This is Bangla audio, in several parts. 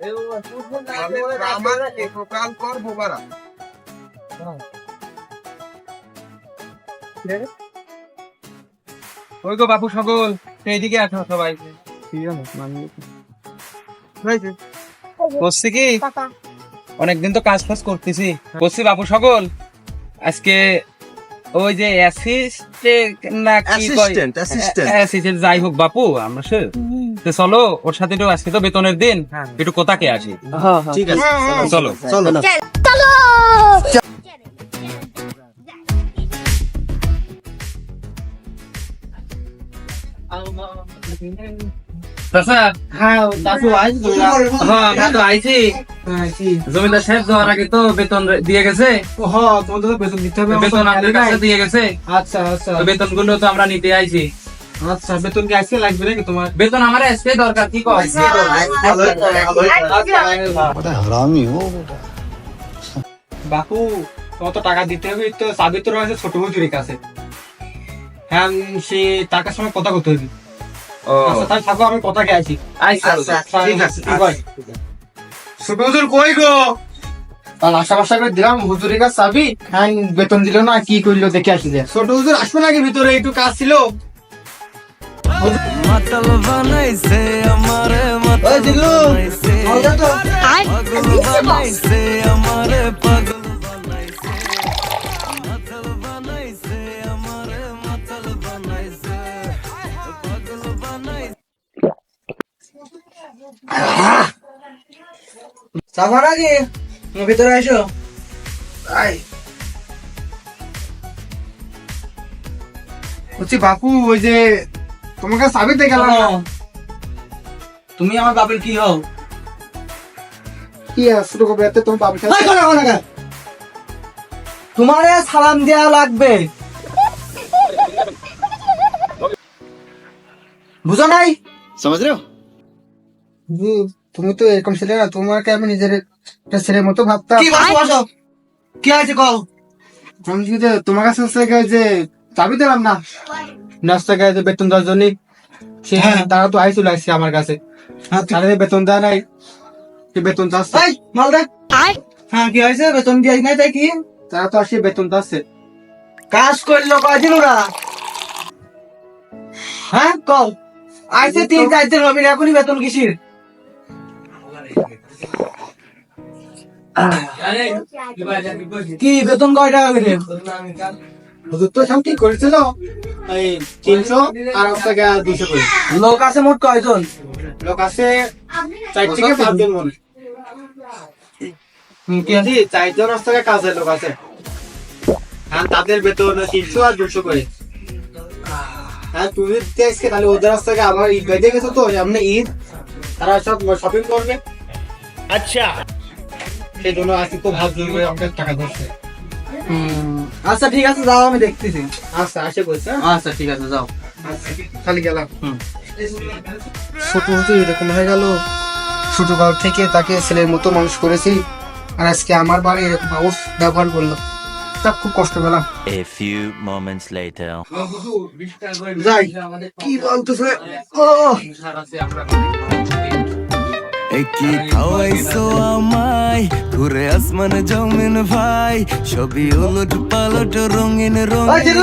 আমার ওই গো বাপু সকল এইদিকে আছো সবাই। করছি কি? অনেকদিন তো কাজ ফাজ করতেছি। করছি বাপু সকল। আজকে ওই যে অ্যাসিস্ট্যান্ট না কি. অ্যাসিস্ট্যান্ট যাই হোক বাপু আমরা সে তো চলো ওর সাথে একটু আজকে তো বেতনের দিন। একটু কোথাকে আসি ঠিক আছে চলো চলো। হ্যাঁ হ্যাঁ। তো আইছি। জমিদার সাহেব যাওয়ার আগে তো বেতন দিয়ে গেছে? বেতন দিতে হবে বেতন আমাদের কাছে দিয়ে গেছে? আচ্ছা আচ্ছা। বেতনগুলো তো আমরা নিতে আইছি। আচ্ছা বেতন কি লাগবে নাকি তোমার বেতন আমার দরকার কি কত টাকা দিতে হবে তো ছোট কাছে হ্যাঁ সে টাকার কথা করতে হবে আচ্ছা থাকো আমি কথা ঠিক আছে ছোট হুজুর কই গো আর আশা পাশা করে দিলাম হুজুরি কাজ চাবি বেতন দিল না কি করল দেখে আসি ছোট হুজুর আসবে নাকি ভিতরে একটু কাজ ছিল মাতাল বানাইছে আমারে মাতাল বানাইছে। পাগল বানাইছে আমারে পাগল বানাইছে। মাতাল বানাইছে আমারে মাতাল বানাইছে। পাগল বানাইছে। সাফা নাকি তুমি ভিতরে এসো। বলছি বাপু ওই যে তোমাকে সাবি দেখে তুমি আমার বাপের কি হও? এতে তোমার বাপের সাথে তোমারে সালাম দেয়া লাগবে। বুঝো নাই? তুমি তো এরকম ছেলে না তোমাকে আমি নিজের একটা ছেলের মতো ভাবতাম। কি ভাবছ কি আছে কও? আমি তোমার কাছে যে চাবি দিলাম না? নাস্তা গায়ে বেতন দেওয়ার জন্য। সে তারা তো আই চলে আসছে আমার কাছে। তাদের বেতন দেয় নাই বেতন চাচ্ছে। মাল দেখ হ্যাঁ কি হয়েছে? বেতন দিয়ে নাই তাই কি? তারা তো আসে বেতন চাচ্ছে। কাজ করল কয়দিন ওরা? হ্যাঁ কল আইসে তিন চার দিন হবে না, এখনই বেতন কিসির? কি বেতন কয় টাকা করে? হুজুর তো সব ঠিক করেছিল। এই তিনশো আর হচ্ছে দুশো করে। লোক আছে মোট কয়জন? লোক আছে চার থেকে পাঁচজন মনে হুম, কি? আছে জি চারজন গিয়ে কাজের লোক আছে। হ্যাঁ তাদের বেতন তিনশো আর দুশো করে। হ্যাঁ তুমি যদি তাহলে ওদের গিয়ে আবার ঈদ বেঁধে গেছো তো এমনি ঈদ। তারা সব শপিং করবে। আচ্ছা। সেই জন্য আজকে খুব ভাব জোর করে আমাকে টাকা ধরছে। আচ্ছা ঠিক আছে যাও আমি দেখতেছি। আচ্ছা আসে বলছে হ্যাঁ? আচ্ছা ঠিক আছে যাও। আচ্ছা খালি গেলাম। হুম। ছোট হতে এরকম হয়ে গেল। ছোটকাল থেকে তাকে ছেলের মতো মানুষ করেছি। আর আজকে আমার বাড়ি এরকম ব্যবহার করল। তা খুব কষ্ট পেলাম। A few moments later. যাই। কি বলতেছে? ও। কি খাওয়াইছো আমায়। ঘুরে আসমান জমিন ভাই সবই উলট পালট রঙিন! রঙিন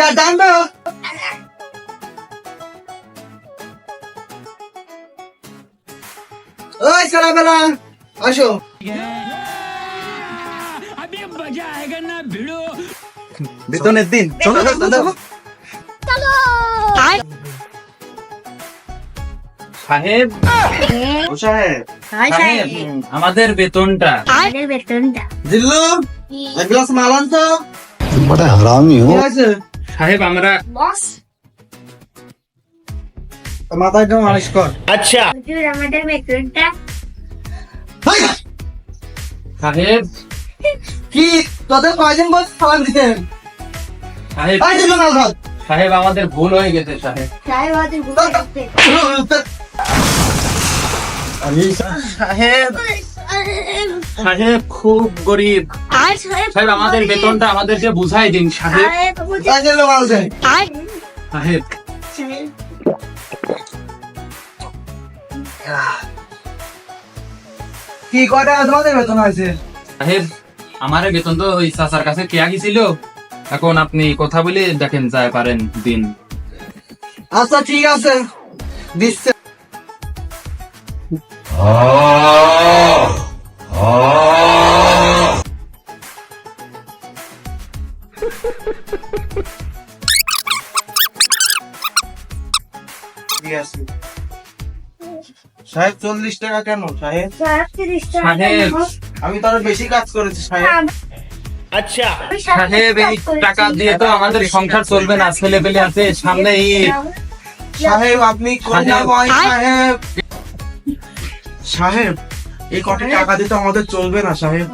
আর জানবে ওই আসো। বেতনের দিন। চলো। সাহেব? ও সাহেব। আমাদের বেতনটা। সাহেব আমরা আচ্ছা। সাহেব। কি? তোদের কয়দিন বস সালাম সাহেব। আমাদের ভুল হয়ে গেছে সাহেব। সাহেব আমাদের ভুল সাহেব। সাহেব খুব গরিব। সাহেব আমাদের বেতনটা আমাদেরকে বুঝাই দিন সাহেব। সাহেব কি কয় তোমাদের বেতন হয়েছে? সাহেব আমার বেতন তো ওই চাচার কাছে কেয়া গেছিল এখন আপনি কথা বলে দেখেন যায় পারেন দিন। আচ্ছা ঠিক আছে। দিচ্ছে। সাহেব চল্লিশ টাকা কেন সাহেব? সাহেব আমি তো আরও বেশি কাজ করেছি সাহেব। সাহেব! এই টাকা দিয়ে তো আমাদের সংসার চলবে না ছেলে পেলে আছে সামনে সাহেব! আপনি কন্যা বয় সাহেব! সাহেব এই কটি টাকা দিতে আমাদের চলবে না সাহেব।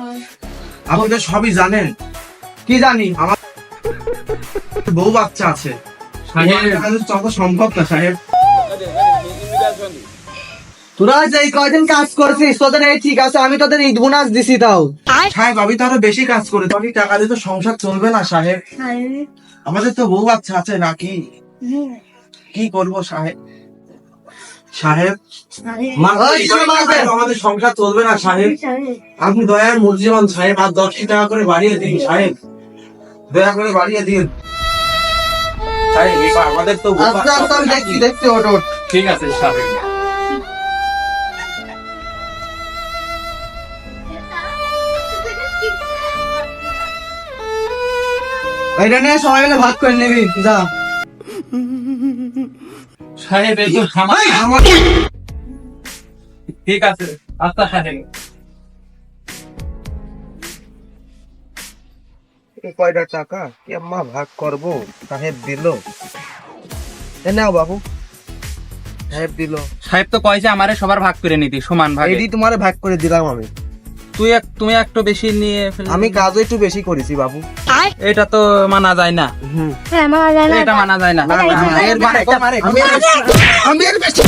আপনি তো সবই জানেন। কি জানি? আমার বউ বাচ্চা আছে। সম্ভব না সাহেব। তোরা যে কয়দিন কাজ করছিস তোদের এই ঠিক আছে আমি তোদের ঈদ বোনাস দিছি তাও। সাহেব আমি তো আরও বেশি কাজ করে তখন টাকা দিতে সংসার চলবে না সাহেব। আমাদের তো বউ বাচ্চা আছে নাকি? কি করব সাহেব? সাহেব আমাদের সংসার চলবে না সাহেব। আপনি দয়ার মর্জিমান সাহেব আর দশটি টাকা করে বাড়িয়ে দিন সাহেব। দয়া করে বাড়িয়ে দিন। আমাদের তো আছে দেখছি দেখছি ওট ওট ঠিক আছে সাহেব। এটা নিয়ে সবাই মিলে ভাগ করে নিবি যা। সাহেব এই তো ঠিক আছে আচ্ছা সাহেব। কয়টা টাকা? কি আম্মা ভাগ করব? সাহেব দিল। এ নাও বাবু। সাহেব দিল। সাহেব তো কয়েছে আমারে সবার ভাগ করে নিতি সমান ভাগ। এটি তোমারে ভাগ করে দিলাম আমি। তুই এক তুমি একটু বেশি নিয়ে ফেলে আমি কাজও একটু বেশি করেছি বাবু। এটা তো মানা যায় না। হ্যাঁ মানা যায় না। এটা মানা যায় না। এর মানে- আমি এর বেশি